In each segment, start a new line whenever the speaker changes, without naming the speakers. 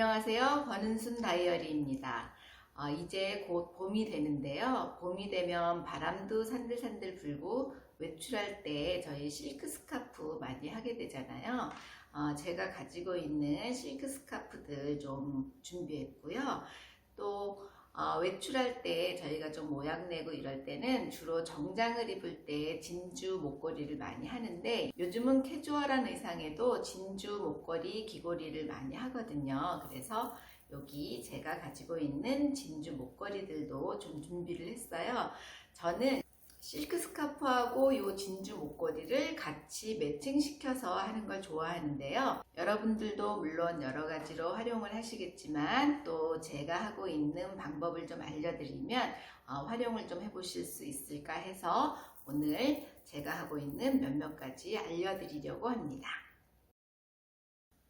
안녕하세요. 권은순 다이어리입니다. 어, 이제 곧 봄이 되는데요. 봄이 되면 바람도 산들산들 불고 외출할 때 저희 실크 스카프 많이 하게 되잖아요. 어, 제가 가지고 있는 실크 스카프들 좀 준비했고요. 또 어, 외출할 때 저희가 좀 모양 내고 이럴 때는 주로 정장을 입을 때 진주 목걸이를 많이 하는데 요즘은 캐주얼한 의상에도 진주 목걸이 귀걸이를 많이 하거든요. 그래서 여기 제가 가지고 있는 진주 목걸이들도 좀 준비를 했어요. 저는 실크 스카프하고 이 진주 목걸이를 같이 매칭시켜서 하는 걸 좋아하는데요. 여러분들도 물론 여러 가지로 활용을 하시겠지만 또 제가 하고 있는 방법을 좀 알려드리면 어, 활용을 좀 해보실 수 있을까 해서 오늘 제가 하고 있는 몇몇 가지 알려드리려고 합니다.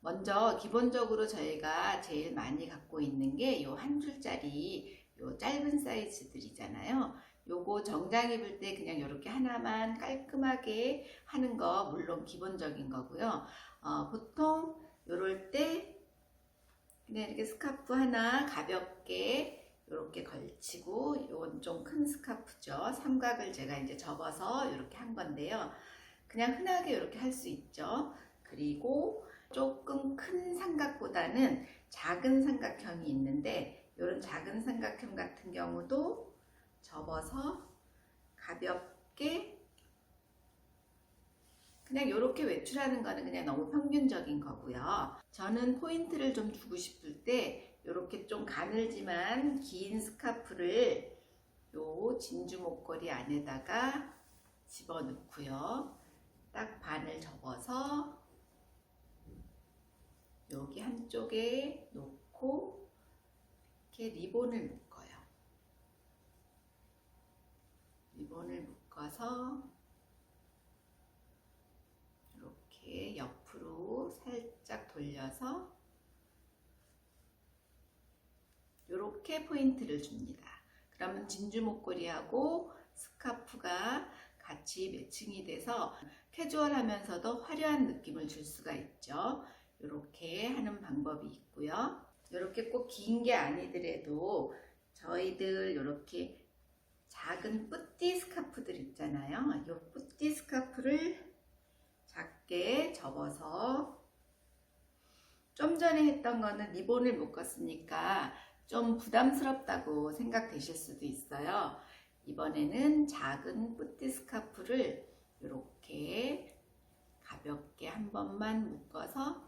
먼저 기본적으로 저희가 제일 많이 갖고 있는 게 이 한 줄짜리 요 짧은 사이즈들이잖아요. 요거 정장 입을 때 그냥 이렇게 하나만 깔끔하게 하는 거 물론 기본적인 거고요. 어, 보통 요럴 때 그냥 이렇게 스카프 하나 가볍게 이렇게 걸치고 이건 좀 큰 스카프죠. 삼각을 제가 이제 접어서 이렇게 한 건데요. 그냥 흔하게 이렇게 할 수 있죠. 그리고 조금 큰 삼각보다는 작은 삼각형이 있는데 이런 작은 삼각형 같은 경우도 접어서 가볍게 그냥 이렇게 외출하는 거는 그냥 너무 평균적인 거고요. 저는 포인트를 좀 주고 싶을 때 이렇게 좀 가늘지만 긴 스카프를 요 진주 목걸이 안에다가 집어넣고요. 딱 반을 접어서 여기 한쪽에 놓고 이렇게 리본을 묶어요. 리본을 묶어서 이렇게 옆으로 살짝 돌려서 이렇게 포인트를 줍니다. 그러면 진주 목걸이하고 스카프가 같이 매칭이 돼서 캐주얼하면서도 화려한 느낌을 줄 수가 있죠. 이렇게 하는 방법이 있고요. 이렇게 꼭 긴 게 아니더라도 저희들 이렇게 작은 뿌띠 스카프들 있잖아요. 이 뿌띠 스카프를 작게 접어서 좀 전에 했던 거는 리본을 묶었으니까 좀 부담스럽다고 생각되실 수도 있어요. 이번에는 작은 뿌띠 스카프를 이렇게 가볍게 한 번만 묶어서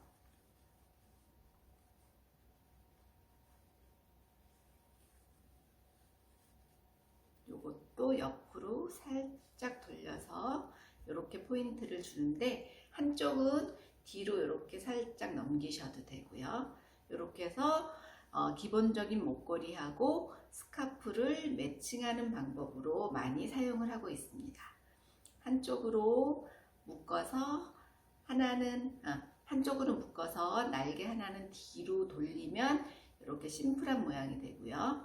요것도 옆으로 살짝 돌려서 이렇게 포인트를 주는데 한쪽은 뒤로 이렇게 살짝 넘기셔도 되고요. 이렇게 해서 어, 기본적인 목걸이하고 스카프를 매칭하는 방법으로 많이 사용을 하고 있습니다. 한쪽으로 묶어서 하나는 아, 한쪽으로 묶어서 날개 하나는 뒤로 돌리면 이렇게 심플한 모양이 되고요.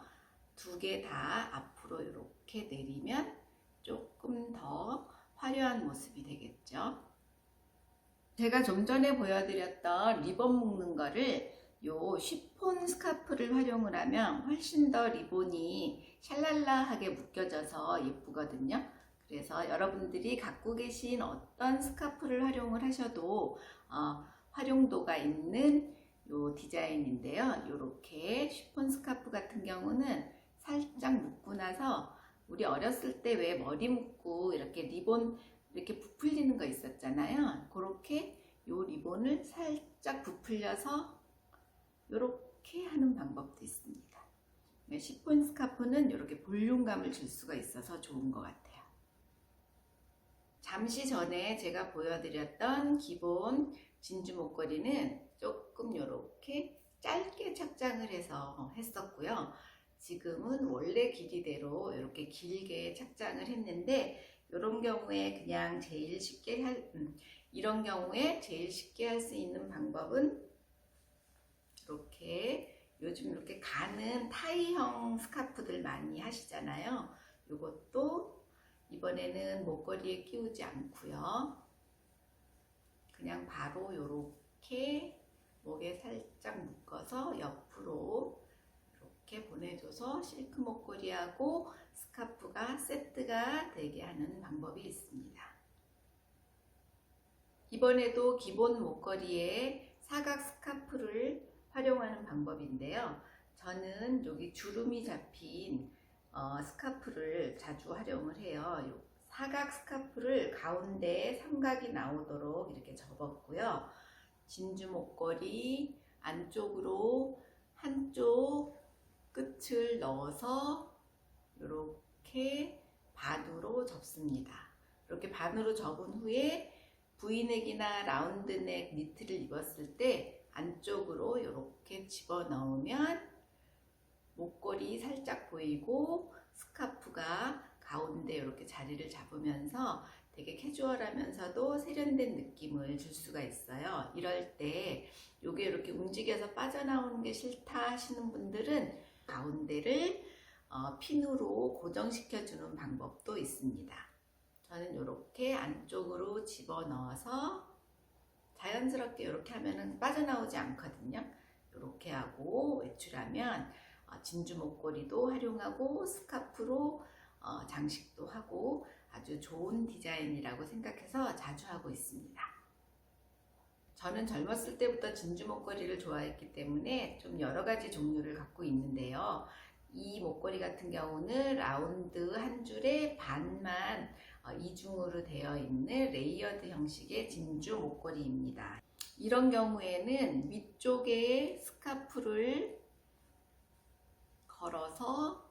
두 개 다 앞으로 이렇게 내리면 조금 더 화려한 모습이 되겠죠. 제가 좀 전에 보여드렸던 리본 묶는 거를 요 쉬폰 스카프를 활용을 하면 훨씬 더 리본이 샬랄라하게 묶여져서 예쁘거든요. 그래서 여러분들이 갖고 계신 어떤 스카프를 활용을 하셔도 어, 활용도가 있는 요 디자인인데요. 이렇게 쉬폰 스카프 같은 경우는 살짝 묶고 나서 우리 어렸을 때 왜 머리 묶고 이렇게 리본 이렇게 부풀리는 거 있었잖아요. 그렇게 요 리본을 살짝 부풀려서 이렇게 하는 방법도 있습니다. 네, 시폰 스카프는 이렇게 볼륨감을 줄 수가 있어서 좋은 것 같아요. 잠시 전에 제가 보여드렸던 기본 진주 목걸이는 조금 이렇게 짧게 착장을 해서 했었고요. 지금은 원래 길이대로 이렇게 길게 착장을 했는데 이런 경우에 그냥 제일 쉽게 할 음, 이런 경우에 제일 쉽게 할 수 있는 방법은 이렇게 요즘 이렇게 가는 타이형 스카프들 많이 하시잖아요. 이것도 이번에는 목걸이에 끼우지 않고요. 그냥 바로 이렇게 목에 살짝 묶어서 옆으로 보내줘서 실크 목걸이하고 스카프가 세트가 되게 하는 방법이 있습니다. 이번에도 기본 목걸이에 사각 스카프를 활용하는 방법인데요. 저는 여기 주름이 잡힌 어, 스카프를 자주 활용을 해요. 요 사각 스카프를 가운데 삼각이 나오도록 이렇게 접었고요. 진주 목걸이 안쪽으로 한쪽 끝을 넣어서 이렇게 반으로 접습니다. 이렇게 반으로 접은 후에 브이넥이나 라운드넥 니트를 입었을 때 안쪽으로 이렇게 집어 넣으면 목걸이 살짝 보이고 스카프가 가운데 이렇게 자리를 잡으면서 되게 캐주얼하면서도 세련된 느낌을 줄 수가 있어요. 이럴 때 이게 이렇게 움직여서 빠져나오는 게 싫다 하시는 분들은 가운데를 어, 핀으로 고정시켜 주는 방법도 있습니다. 저는 이렇게 안쪽으로 집어 넣어서 자연스럽게 이렇게 하면은 빠져나오지 않거든요. 이렇게 하고 외출하면 어, 진주 목걸이도 활용하고 스카프로 어, 장식도 하고 아주 좋은 디자인이라고 생각해서 자주 하고 있습니다. 저는 젊었을 때부터 진주 목걸이를 좋아했기 때문에 좀 여러 가지 종류를 갖고 있는데요. 이 목걸이 같은 경우는 라운드 한 줄에 반만 어, 이중으로 되어 있는 레이어드 형식의 진주 목걸이입니다. 이런 경우에는 위쪽에 스카프를 걸어서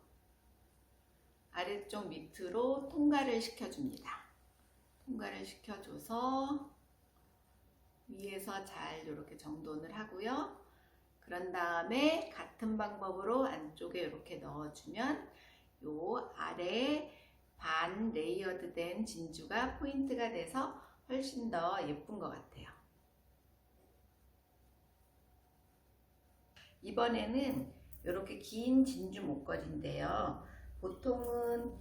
아래쪽 밑으로 통과를 시켜줍니다. 통과를 시켜줘서 위에서 잘 이렇게 정돈을 하고요. 그런 다음에 같은 방법으로 안쪽에 이렇게 넣어주면 요 아래 반 레이어드 된 진주가 포인트가 돼서 훨씬 더 예쁜 것 같아요. 이번에는 이렇게 긴 진주 목걸이인데요. 보통은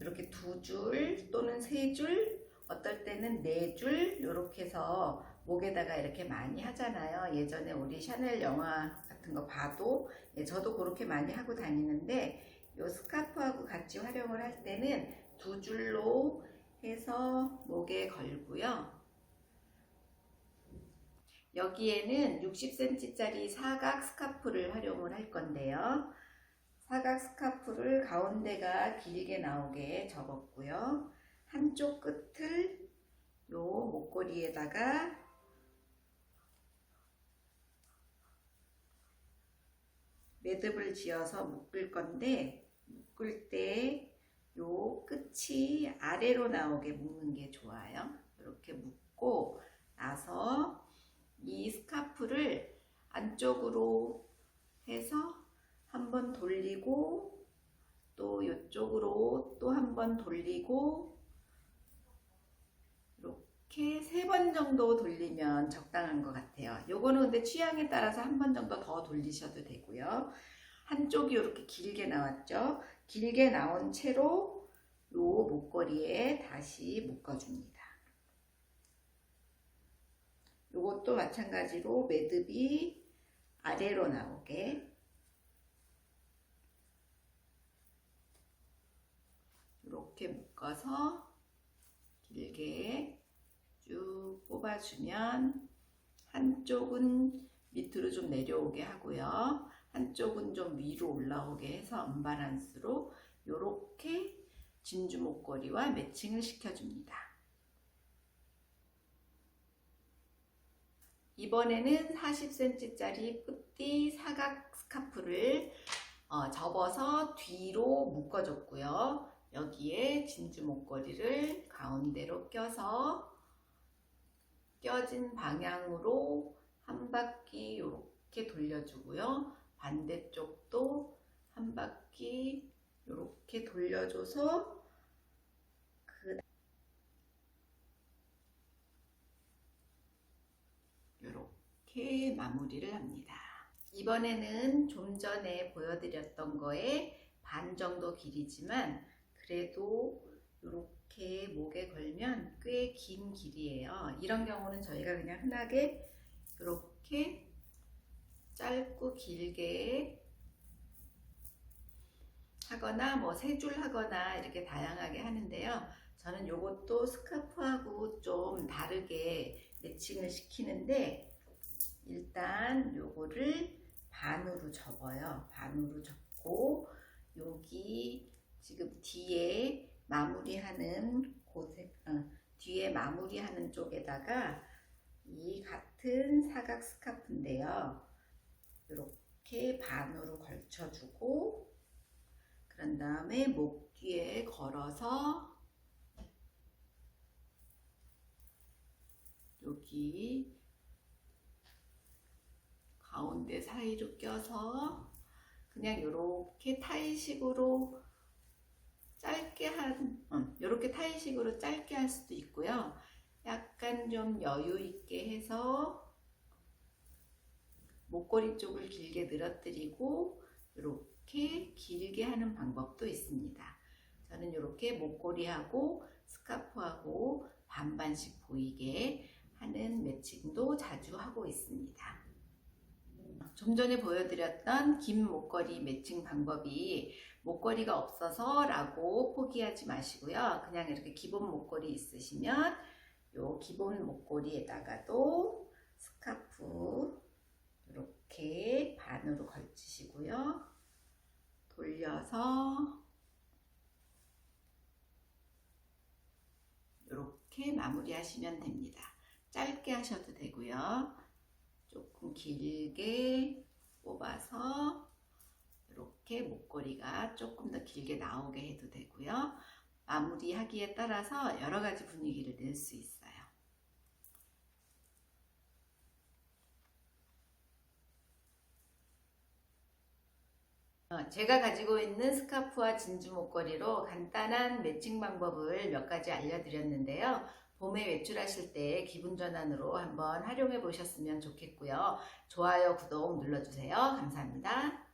이렇게 두 줄 또는 세 줄, 어떨 때는 네 줄 이렇게 해서 목에다가 이렇게 많이 하잖아요. 예전에 우리 샤넬 영화 같은 거 봐도 예, 저도 그렇게 많이 하고 다니는데 이 스카프하고 같이 활용을 할 때는 두 줄로 해서 목에 걸고요. 여기에는 60cm짜리 사각 스카프를 활용을 할 건데요. 사각 스카프를 가운데가 길게 나오게 접었고요. 한쪽 끝을 요 목걸이에다가 매듭을 지어서 묶을 건데 묶을 때 요 끝이 아래로 나오게 묶는 게 좋아요. 이렇게 묶고 나서 이 스카프를 안쪽으로 해서 한번 돌리고 또 이쪽으로 또 한번 돌리고 이렇게 세 번 정도 돌리면 적당한 것 같아요. 요거는 근데 취향에 따라서 한 번 정도 더 돌리셔도 되고요. 한쪽이 이렇게 길게 나왔죠. 길게 나온 채로 요 목걸이에 다시 묶어줍니다. 요것도 마찬가지로 매듭이 아래로 나오게 이렇게 묶어서 길게 쭉 뽑아주면 한쪽은 밑으로 좀 내려오게 하고요. 한쪽은 좀 위로 올라오게 해서 언바란스로 이렇게 진주 목걸이와 매칭을 시켜줍니다. 이번에는 40cm짜리 뿌띠 사각 스카프를 어, 접어서 뒤로 묶어줬고요. 여기에 진주 목걸이를 가운데로 껴서 껴진 방향으로 한 바퀴 이렇게 돌려주고요. 반대쪽도 한 바퀴 이렇게 돌려줘서 그 이렇게 마무리를 합니다. 이번에는 좀 전에 보여드렸던 거에 반 정도 길이지만 그래도 이렇게 목에 걸면 꽤 긴 길이에요. 이런 경우는 저희가 그냥 흔하게 이렇게 짧고 길게 하거나 뭐 세 줄 하거나 이렇게 다양하게 하는데요. 저는 요것도 스카프하고 좀 다르게 매칭을 시키는데 일단 요거를 반으로 접어요. 반으로 접고 여기 지금 뒤에 마무리하는 곳에 어, 뒤에 마무리하는 쪽에다가 이 같은 사각 스카프인데요. 이렇게 반으로 걸쳐주고 그런 다음에 목 뒤에 걸어서 여기 가운데 사이로 껴서 그냥 이렇게 타이식으로 짧게 한, 이렇게 타이 식으로 짧게 할 수도 있고요. 약간 좀 여유 있게 해서 목걸이 쪽을 길게 늘어뜨리고 이렇게 길게 하는 방법도 있습니다. 저는 이렇게 목걸이하고 스카프하고 반반씩 보이게 하는 매칭도 자주 하고 있습니다. 좀 전에 보여드렸던 긴 목걸이 매칭 방법이 목걸이가 없어서 라고 포기하지 마시고요. 그냥 이렇게 기본 목걸이 있으시면 요 기본 목걸이에다가도 스카프 이렇게 반으로 걸치시고요. 돌려서 이렇게 마무리 하시면 됩니다. 짧게 하셔도 되고요. 조금 길게 뽑아서 이렇게 목걸이가 조금 더 길게 나오게 해도 되고요. 마무리하기에 따라서 여러 가지 분위기를 낼 수 있어요. 어, 제가 가지고 있는 스카프와 진주 목걸이로 간단한 매칭 방법을 몇 가지 알려드렸는데요. 봄에 외출하실 때 기분 전환으로 한번 활용해 보셨으면 좋겠고요. 좋아요, 구독 눌러주세요. 감사합니다.